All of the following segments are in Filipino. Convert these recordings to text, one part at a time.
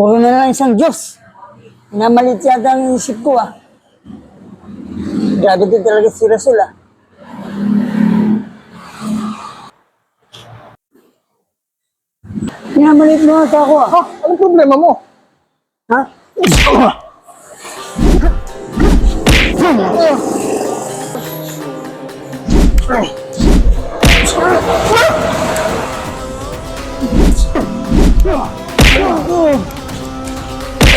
Puro na lang isang Diyos. Namalit yata ang isip ko ah. Grabe din talaga si Rasul ah. Pinamalit mo ata ako ah. Ha? Anong problema mo? Ha?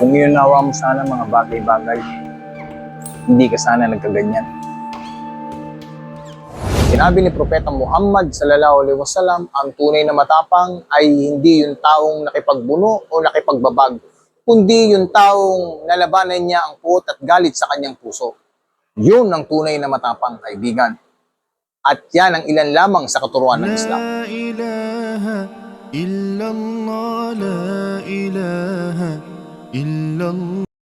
Kung yun nawa mo sana mga bagay-bagay, hindi ka sana nagkaganyan. Sinabi ni Propeta Muhammad sallallahu alaihi wasallam, ang tunay na matapang ay hindi yung taong nakipagbuno o nakipagbabag, kundi yung taong nalabanan niya ang puot at galit sa kanyang puso. Yun ang tunay na matapang kaibigan. At yan ang ilan lamang sa katuruan ng Islam. La ilaha illallah, la ilaha illallah.